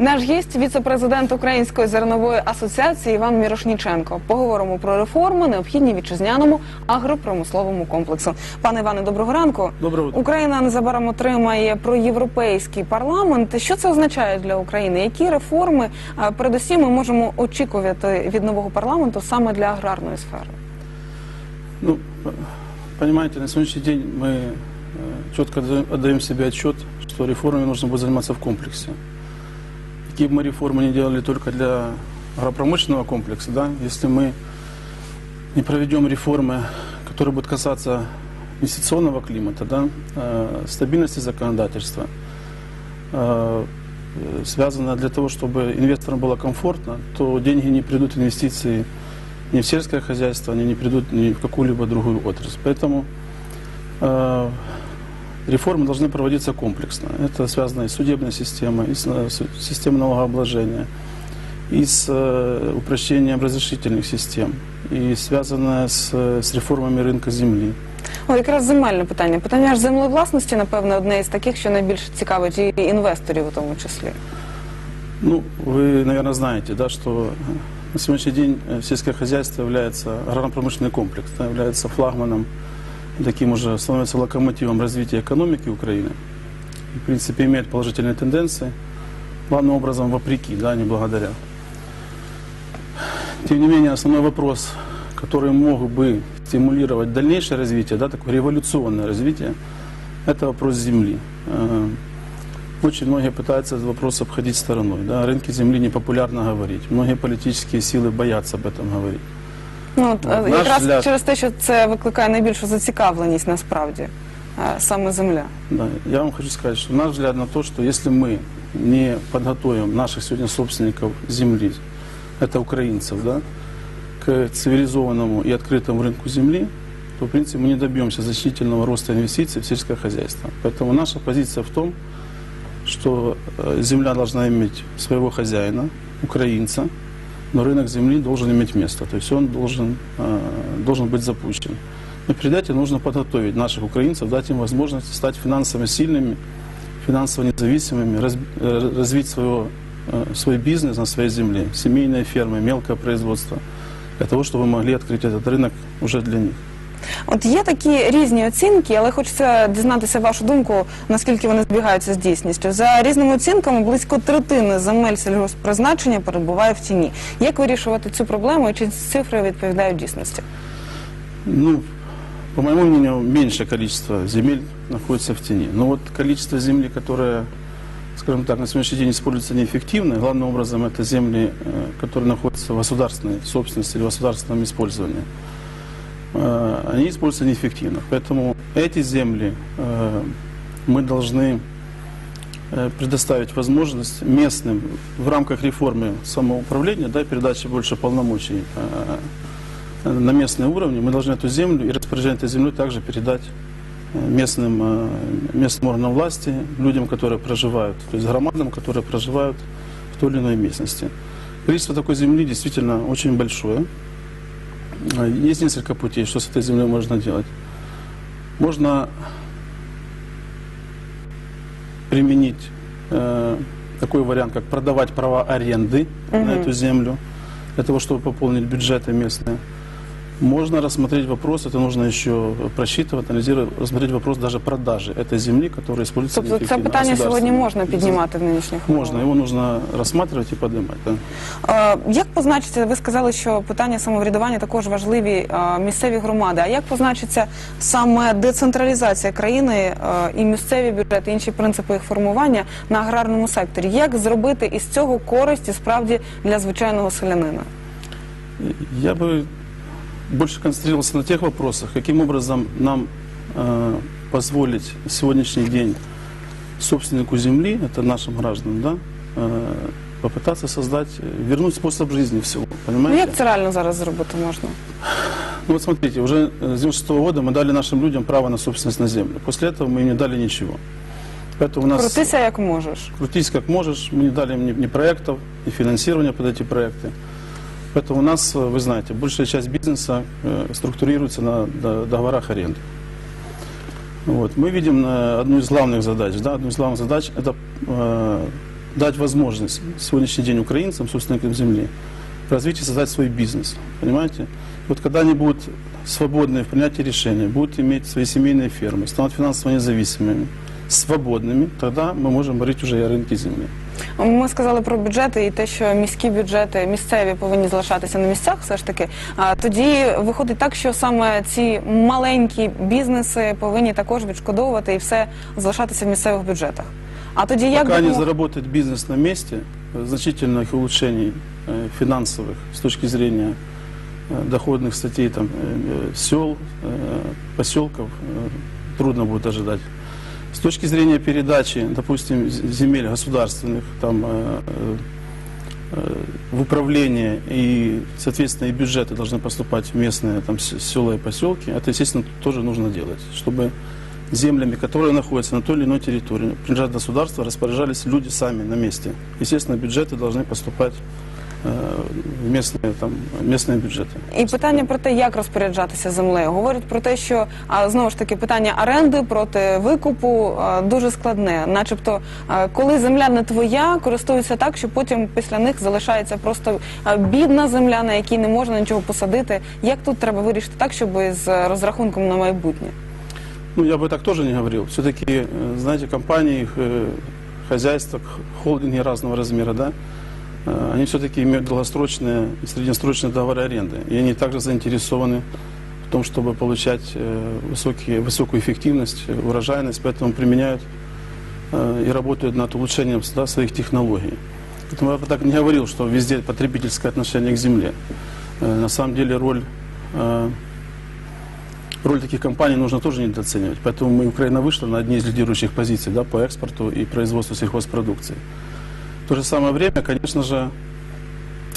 Наш гість віце-президент Української зернової асоціації Іван Мірошніченко. Поговоримо про реформи, необхідні вітчизняному агропромисловому комплексу. Пане Іване, доброго ранку. Доброго. Україна незабаром отримає проєвропейський парламент. Що це означає для України? Які реформи передусім ми можемо очікувати від нового парламенту саме для аграрної сфери? Ну, понимаете, на сегодняшний день мы э, отда- отдаем себе отчет, что реформами нужно будет заниматься в комплексе. Какие бы мы реформы не делали только для агропромышленного комплекса, да, если мы не проведем реформы, которые будут касаться инвестиционного климата, да, э, стабильности законодательства, э, связано для того, чтобы инвесторам было комфортно, то деньги не придут инвестиции ни в сельское хозяйство, они не придут ни в какую-либо другую отрасль. Поэтому э, реформы должны проводиться комплексно. Это связано и с судебной системой, и с, э, с системой налогообложения, и с э, упрощением разрешительных систем, и связано с, э, с реформами рынка земли. О, якраз земельне питання. Питання ж землевласності, напевно, одне із таких, що найбільше цікавить і інвесторів у тому числі. Ну, вы, наверное, знаете, да, что на сегодняшний день э, сельское хозяйство является, аграрно-промышленный комплекс, да, является флагманом, и таким уже становится локомотивом развития экономики Украины. И, в принципе, имеет положительные тенденции, главным образом вопреки, да, не благодаря. Тем не менее, основной вопрос, который мог бы стимулировать дальнейшее развитие, да, такое революционное развитие, это вопрос земли. Э, очень многие пытаются этот вопрос обходить стороной. Да? О рынке земли непопулярно говорить. Многие политические силы боятся об этом говорить. Ну от, Ну, е, наш якраз взгляд- через те, що це викликає найбільшу зацікавленість насправді е, саме земля. Да. Я вам хочу сказать, что наш взгляд на то, что если мы не подготовим наших сегодня собственников земли, это украинцев, да, к цивилизованному и открытому рынку земли, то, в принципе, мы не добьемся значительного роста инвестиций в сельское хозяйство. Поэтому наша позиция в том, что э, земля должна иметь своего хозяина, украинца, но рынок земли должен иметь место, то есть он должен, э, должен быть запущен. Но перед этим нужно подготовить наших украинцев, дать им возможность стать финансово сильными, финансово независимыми, э, развить своего, э, свой бизнес на своей земле, семейные фермы, мелкое производство, для того, чтобы могли открыть этот рынок уже для них. От є такі різні оцінки, але хочеться дізнатися вашу думку, наскільки вони збігаються з дійсністю. За різними оцінками, близько третини земель сільгоспризначення перебуває в тіні. Як вирішувати цю проблему і чи цифри відповідають дійсності? Ну, по моему мнению, меньшее количество земель находится в тени. Но вот количество земли, которое, скажем так, на сегодняшний день используется неэффективно, главным образом это земли, э, которые находятся в государственной собственности или в государственном использовании, э, Они используются неэффективно. Поэтому эти земли э, мы должны э, предоставить возможность местным в рамках реформы самоуправления, да, передачи больше полномочий э, на местный уровне, мы должны эту землю и распоряжение этой землей также передать э, местным, э, местным органам власти, людям, которые проживают, то есть громадам, которые проживают в той или иной местности. Количество такой земли действительно очень большое. Есть несколько путей, что с этой землей можно делать. Можно применить э, такой вариант, как продавать права аренды на эту землю, для того, чтобы пополнить бюджеты местные. Можно рассмотреть вопрос, это нужно еще просчитывать, анализировать, рассмотреть вопрос даже продажи этой земли, которая используется Тобто це неэффективно питання сьогодні государством. можна піднімати в нинішніх умовах? Можно, его нужно рассматривать и поднимать. Да. Е, Як позначиться, ви сказали, що питання самоврядування також важливі е, місцеві громади. А як позначиться саме децентралізація країни е, і місцеві бюджети, інші принципи їх формування на аграрному секторі? Як зробити із цього користі справді для звичайного селянина? Я бы больше концентрировался на тех вопросах, каким образом нам э, позволить сегодняшний день собственнику земли, это нашим гражданам, да, э, попытаться создать, вернуть способ жизни в село. Ну Понимаете? як це реально зараз зробити можна? Ну вот смотрите, уже с 96 года мы дали нашим людям право на собственность на землю. После этого мы им не дали ничего. Поэтому у нас Крутися як можеш. крутись как можешь, мы не дали им ни, ни проектов, ни финансирования под эти проекты. Поэтому у нас, э, вы знаете, большая часть бизнеса э, структурируется на до- договорах аренды. Вот. Мы видим э, одну из главных задач, да, одну из главных задач это э, дать возможность сегодняшний день украинцам, собственникам земли, развить и создать свой бизнес. Понимаете? Вот когда они будут свободны в принятии решений, будут иметь свои семейные фермы, станут финансово независимыми, свободными, тогда мы можем говорить уже и о рынке земли. Ми сказали про бюджети і те, що міські бюджети місцеві повинні залишатися на місцях, все ж таки. А тоді виходить так, що саме ці маленькі бізнеси повинні також відшкодовувати і все залишатися в місцевих бюджетах. А тоді як Пока не допомог- заработает бизнес на месте, э, значительных улучшений э, финансовых с точки зрения э, доходных статей там, э, э, сел, э, поселков э, трудно будет ожидать. С точки зрения передачи, допустим, земель государственных там, э, э, э, в управление и, соответственно, и бюджеты должны поступать в местные там, села и поселки, это, естественно, тоже нужно делать, чтобы землями, которые находятся на той или иной территории, принадлежат государству, распоряжались люди сами на месте. Естественно, бюджеты должны поступать в местные, там, местные бюджеты. І питання про те, як розпоряджатися землею. Говорять про те, що а, знову ж таки питання оренди проти викупу а, дуже складне. Начебто, а, коли земля не твоя, користуються так, що потім після них залишається просто а, бідна земля, на якій не можна нічого посадити. Як тут треба вирішити так, щоб з розрахунком на майбутнє? Ну, я бы так тоже не говорил. Все-таки, э, знаете, компании, их, э, хозяйства, х- холдинги разного размера, да, э, они все-таки имеют долгосрочные и среднесрочные договоры аренды. И они также заинтересованы в том, чтобы получать э, высокие, высокую эффективность, э, урожайность, поэтому применяют э, и работают над улучшением да, своих технологий. Поэтому я бы так не говорил, что везде потребительское отношение к земле. Э, На самом деле роль э, роль таких компаний нужно тоже недооценивать. Поэтому мы, Украина вышла на одни из лидирующих позиций да, по экспорту и производству сельхозпродукции. В то же самое время, конечно же,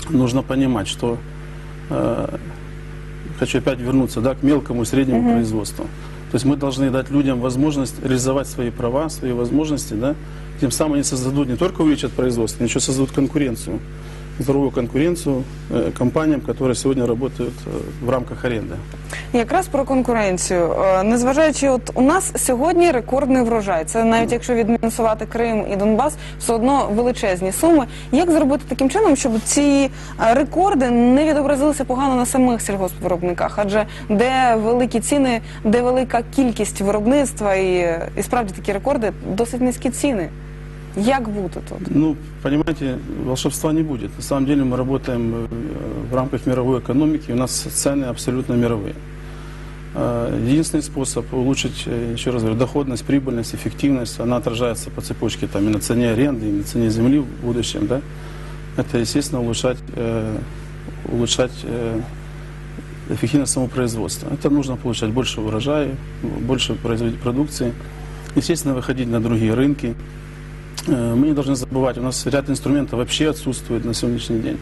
нужно понимать, что э, хочу опять вернуться да, к мелкому и среднему производству. То есть мы должны дать людям возможность реализовать свои права, свои возможности, да, тем самым они создадут не только увеличат производство, но еще создадут конкуренцию, здоровую конкуренцию э, компаниям, которые сегодня работают э, в рамках аренды. Якраз про конкуренцію. Е, Незважаючи, от у нас сьогодні рекордний врожай. Це навіть якщо відмінусувати Крим і Донбас, все одно величезні суми. Як зробити таким чином, щоб ці е, рекорди не відобразилися погано на самих сільгоспвиробниках? Адже де великі ціни, де велика кількість виробництва і, і справді такі рекорди, досить низькі ціни. Як бути тут? Ну, понимаете, волшебства не будет. На самом деле мы работаем э, в рамках мировой экономики, у нас цены абсолютно мировые. Э, Единственный способ улучшить, э, еще раз говорю, доходность, прибыльность, эффективность, она отражается по цепочке там, и на цене аренды, и на цене земли в будущем, да, это, естественно, улучшать, э, улучшать э, эффективность самопроизводства. Это нужно получать больше урожая, больше производить продукции, естественно, выходить на другие рынки, Мы не должны забывать, у нас ряд инструментов вообще отсутствует на сегодняшний день.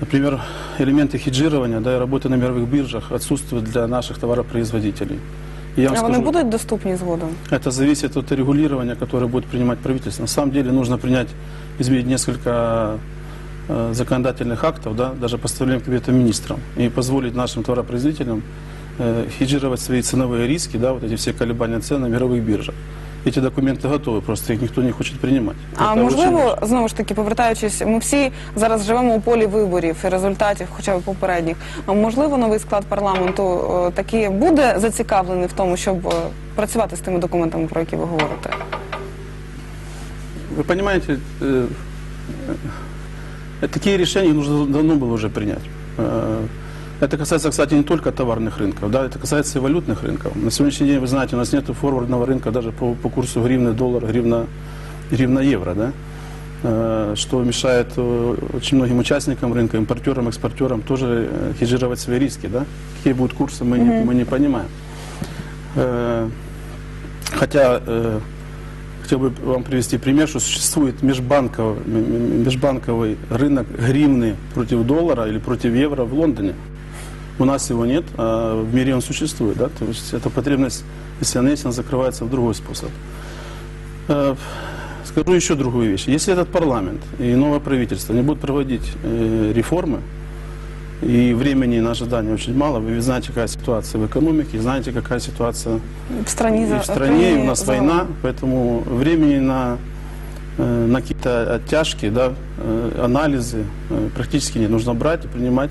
Например, элементы хеджирования да, и работы на мировых биржах отсутствуют для наших товаропроизводителей. И я А скажу, будуть доступні згодом? это зависит от регулирования, которое будет принимать правительство. На самом деле нужно принять, изменить несколько э, законодательных актов, да, даже постановлением Кабинета министров, и позволить нашим товаропроизводителям э, хеджировать свои ценовые риски, да, вот эти все колебания цен на мировых биржах. Эти документы готовы, просто их никто не хочет принимать. А Это очень можливо, важно. знову ж таки, повертаючись, ми всі зараз живемо у полі виборів і результатів, хоча б попередніх. А можливо, новий склад парламенту е, таки буде зацікавлений в тому, щоб е, працювати з тими документами, про які ви говорите. Вы понимаете, э, э, такие решения нужно давно было уже принять. Это касается, кстати, не только товарных рынков, да, это касается и валютных рынков. На сегодняшний день, вы знаете, у нас нет форвардного рынка даже по, по курсу гривны, доллар, гривна, гривна, евро, да, Э, что мешает э, очень многим участникам рынка, импортерам, экспортерам тоже э, хеджировать свои риски, да. Какие будут курсы, мы, не, мы не понимаем. Хотя хотел бы вам привести пример, что существует межбанковый, межбанковый рынок гривны против доллара или против евро в Лондоне. У нас его нет, а в мире он существует. Да? То есть эта потребность, если она есть, она закрывается в другой способ. Э, Скажу еще другую вещь. Если этот парламент и новое правительство не будут проводить э, реформы, и времени на ожидание очень мало, вы знаете, какая ситуация в экономике, знаете, какая ситуация В страні и за- в стране, и у нас країні война, поэтому времени на э, на какие-то оттяжки, да, э, анализы э, практически нет. Нужно брать и принимать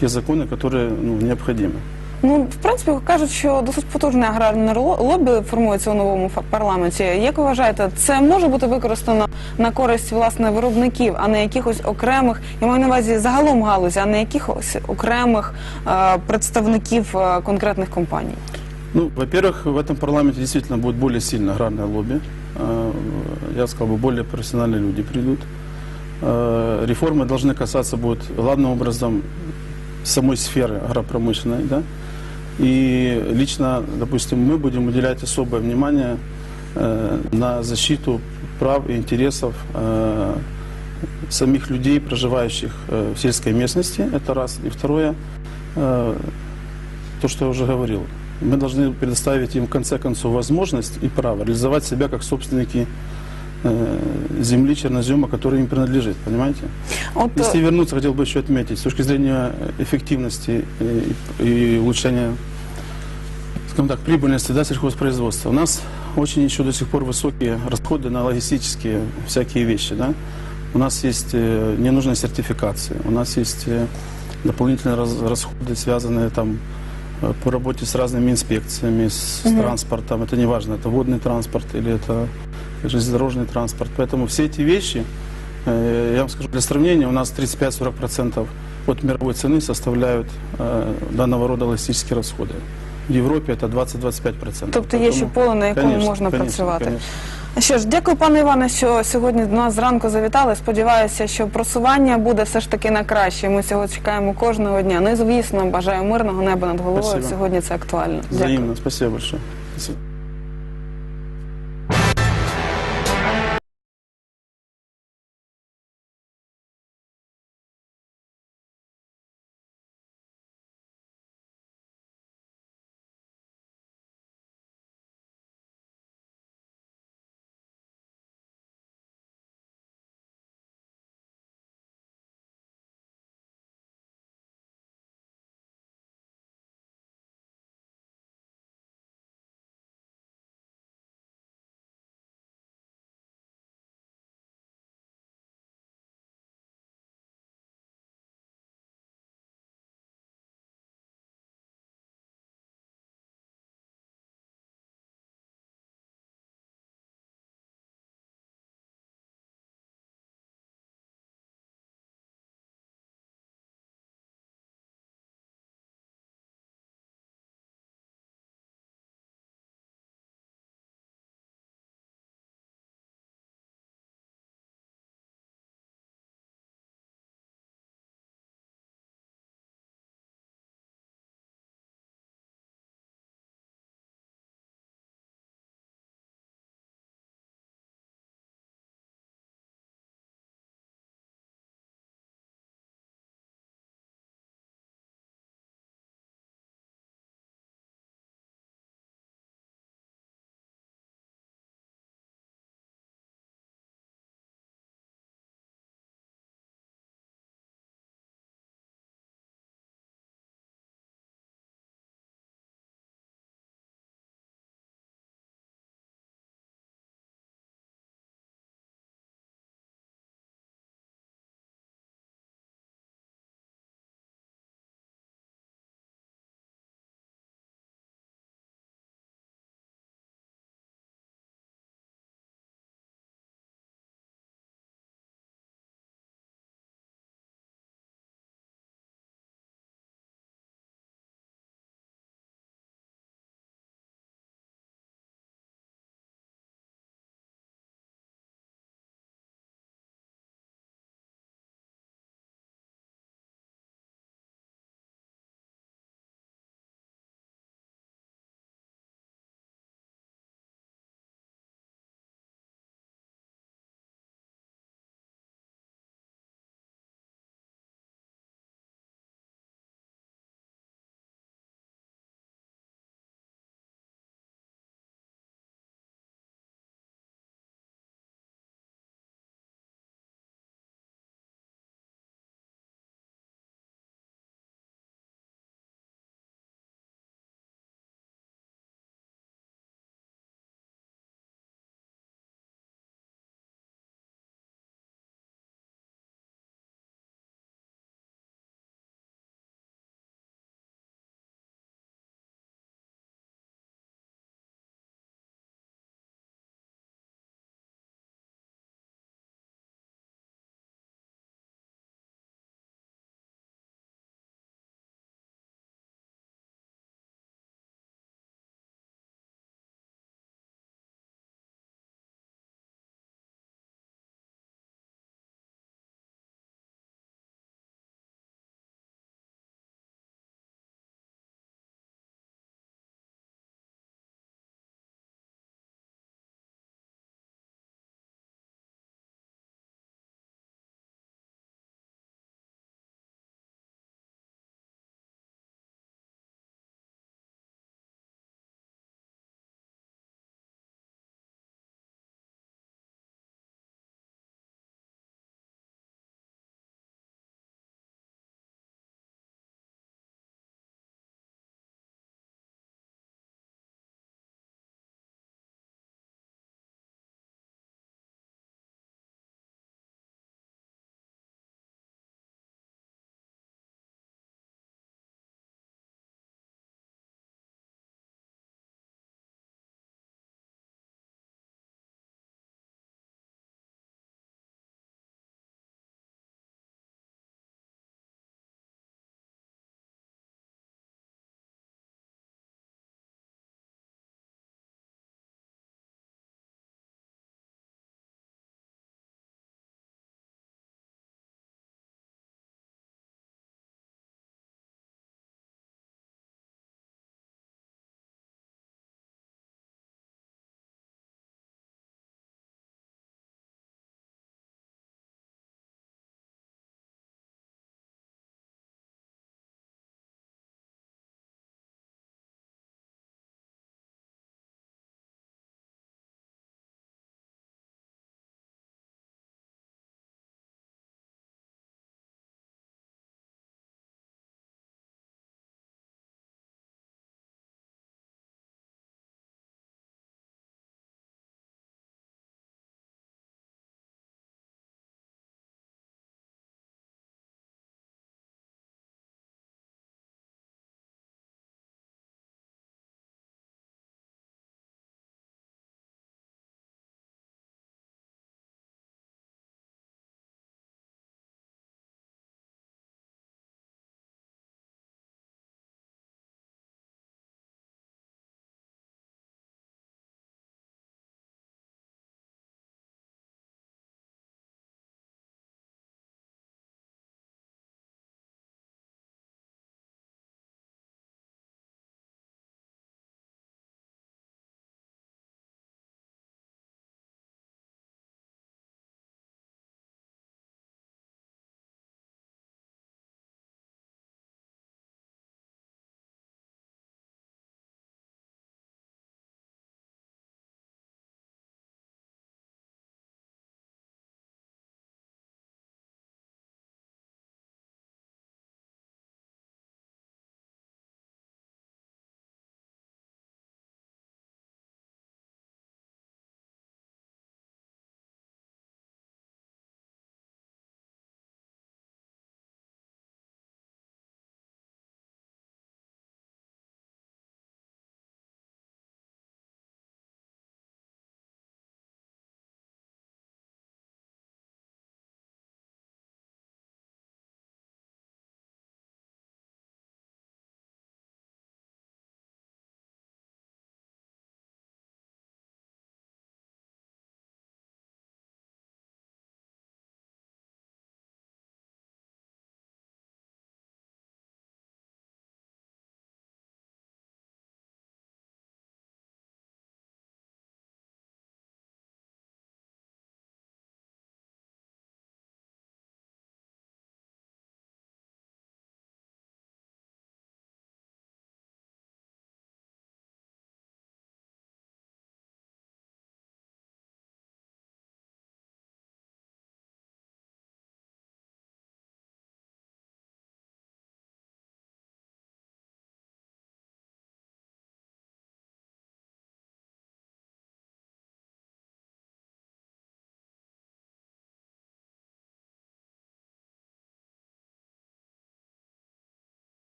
те законы, которые ну, необходимы. Ну, в принципі, кажуть, що досить потужне аграрне ло- лобі формується у новому фа- парламенті. Як ви вважаєте, це може бути використано на користь власне виробників, а не якихось окремих, я маю на увазі загалом галузі, а не якихось окремих е, представників е, конкретних компаній? Ну, во-первых, в этом парламенте действительно будет более сильное аграрное лобби. Э, Я сказал бы, более профессиональные люди придут. Э, Реформы должны касаться будут главным образом самой сферы агропромышленной, да. И лично, допустим, мы будем уделять особое внимание э, на защиту прав и интересов э, самих людей, проживающих э, в сельской местности, это раз. И второе, э, то, что я уже говорил, мы должны предоставить им в конце концов возможность и право реализовать себя как собственники земли чернозема, которая им принадлежит, понимаете? От е, Если вернуться, хотел бы еще отметить, с точки зрения эффективности и, и улучшения, скажем так, прибыльности да, сельхозпроизводства, у нас очень еще до сих пор высокие расходы на логистические всякие вещи. Да? У нас есть э, ненужные сертификации, у нас есть э, дополнительные расходы, связанные там э, по работе с разными инспекциями, с, с транспортом. Это не важно, это водный транспорт или это железнодорожный транспорт. Поэтому все эти вещи, э, я вам скажу, для сравнения, у нас 35-40% от мировой цены составляют э, данного рода логистические расходы. В Европе это 20-25%. Тобто є ще Поэтому, поле, на якому конечно, можна конечно, працювати. конечно. Що ж, дякую, пане Іване, що сьогодні до нас зранку завітали. Сподіваюся, що просування буде все ж таки на краще. Ми цього чекаємо кожного дня. Ну і звісно, бажаю мирного неба над головою. Спасибо. Сьогодні це актуально. Дякую. Взаимно. Спасибо большое. Спасибо.